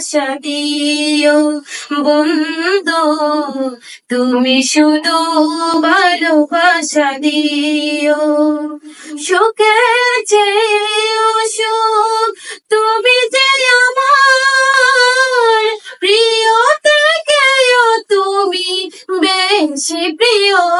ভালোবাসা দিও বন্ধু তুমি শুধু ভালোবাসা দিও। সুখে যে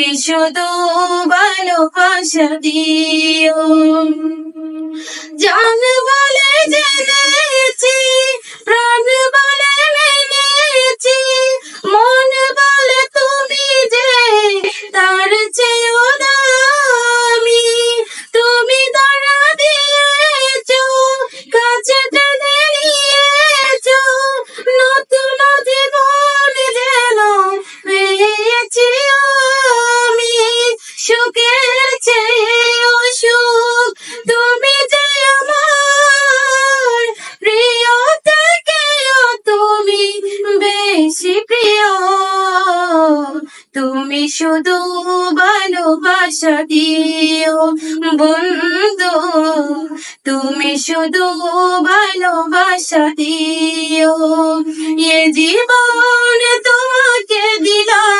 তুমি শুধু ভালোবাসা দিও। জান সুখের চেয়েও সুখ তুমি যে আমার। প্রিয় থেকেও তুমি বেশি প্রিয়। তুমি শুধু ভালোবাসা দিও বন্ধু। তুমি শুধু ভালোবাসা দিও। এ জীবন তোমাকে দিলাম।